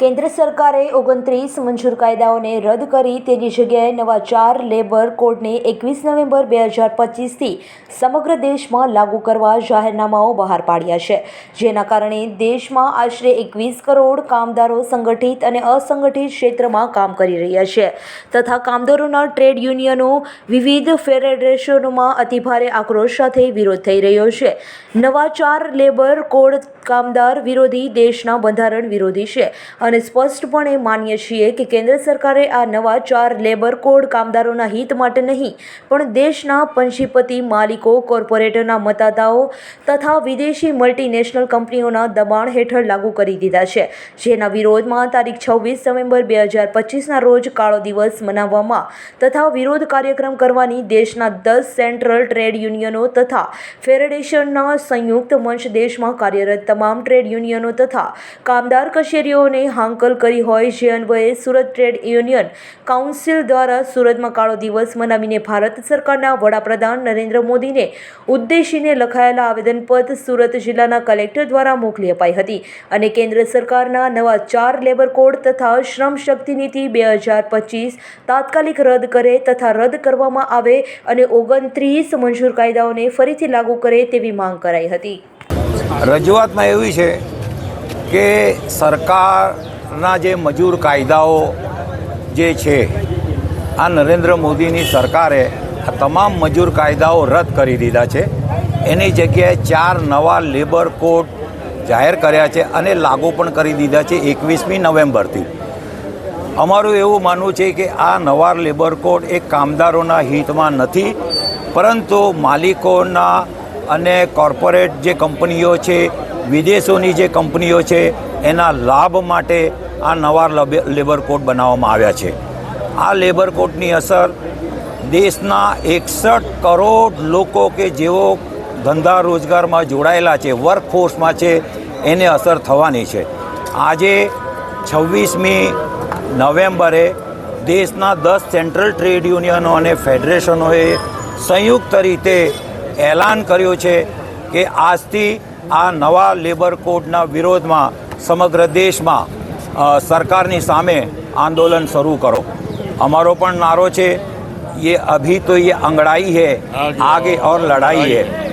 કેન્દ્ર સરકારે ઓગણત્રીસ મંજૂર કાયદાઓને રદ કરી તેની જગ્યાએ નવા ચાર લેબર કોડને એકવીસ નવેમ્બર બે હજાર પચીસથી સમગ્ર દેશમાં લાગુ કરવા જાહેરનામાઓ બહાર પાડ્યા છે. જેના કારણે દેશમાં આશરે એકવીસ કરોડ કામદારો સંગઠિત અને અસંગઠિત ક્ષેત્રમાં કામ કરી રહ્યા છે. તથા કામદારોના ટ્રેડ યુનિયનો વિવિધ ફેડરેશનોમાં અતિભારે આક્રોશ સાથે વિરોધ થઈ રહ્યો છે. નવા ચાર લેબર કોડ કામદાર વિરોધી દેશના બંધારણ વિરોધી છે. અને સ્પષ્ટપણે માનીએ છીએ કે કેન્દ્ર સરકારે આ નવા ચાર લેબર કોડ કામદારોના હિત માટે નહીં, પણ દેશના પંચીપતિ માલિકો, કોર્પોરેટરના મતદાતાઓ તથા વિદેશી મલ્ટીનેશનલ કંપનીઓના દબાણ હેઠળ લાગુ કરી દીધા છે. જેના વિરોધમાં તારીખ છવ્વીસ નવેમ્બર બે હજાર પચીસના રોજ કાળો દિવસ મનાવવામાં તથા વિરોધ કાર્યક્રમ કરવાની દેશના દસ સેન્ટ્રલ ટ્રેડ યુનિયનો તથા ફેડરેશનના સંયુક્ત મંચ દેશમાં કાર્યરત તમામ ટ્રેડ યુનિયનો તથા કામદાર કચેરીઓને હાંકલ કરી હોય જે અન્વયે સુરત ટ્રેડ યુનિયન કાઉન્સિલ દ્વારા સુરતમાં કાળો દિવસ મનાવીને ભારત સરકારના વડાપ્રધાન નરેન્દ્ર મોદીને ઉદ્દેશીને લખાયેલા આવેદનપત્ર સુરત જિલ્લાના કલેક્ટર દ્વારા મોકલી અપાઈ હતી અને કેન્દ્ર સરકારના નવા ચાર લેબર કોડ તથા શ્રમ શક્તિ નીતિ બે હજાર પચીસ તાત્કાલિક રદ કરે તથા રદ કરવામાં આવે અને ઓગણત્રીસ મંજૂર કાયદાઓને ફરીથી લાગુ કરે તેવી માંગ કરાઈ હતી. રજૂઆતમાં એવી છે કે સરકારના જે મજૂર કાયદાઓ જે છે, આ નરેન્દ્ર મોદીની સરકારે આ તમામ મજૂર કાયદાઓ રદ કરી દીધા છે. એની જગ્યાએ ચાર નવા લેબર કોડ જાહેર કર્યા છે અને લાગુ પણ કરી દીધા છે એકવીસમી નવેમ્બરથી. અમારું એવું માનવું છે કે આ નવા લેબર કોડ એ કામદારોના હિતમાં નથી, પરંતુ માલિકોના અને કોર્પોરેટ જે કંપનીઓ છે, વિદેશોની જે કંપનીઓ છે, એના લાભ માટે આ નવા લબે- લેબર કોડ બનાવવામાં આવ્યા છે. આ લેબર કોડની અસર દેશના એકસઠ કરોડ લોકો કે જેઓ ધંધા રોજગારમાં જોડાયેલા છે વર્કફોર્સમાં છે, એને અસર થવાની છે. આજે છવ્વીસમી નવેમ્બરે દેશના દસ સેન્ટ્રલ ટ્રેડ યુનિયનો અને ફેડરેશનોએ સંયુક્ત રીતે એલાન કર્યું છે કે આજથી આ નવા લેબર કોડના વિરોધમાં સમગ્ર દેશમાં અ, સરકારની સામે આંદોલન શરૂ કરો અમારો પણ નારો છે ये अभी तो ये अंगड़ाई है आगे और लड़ाई है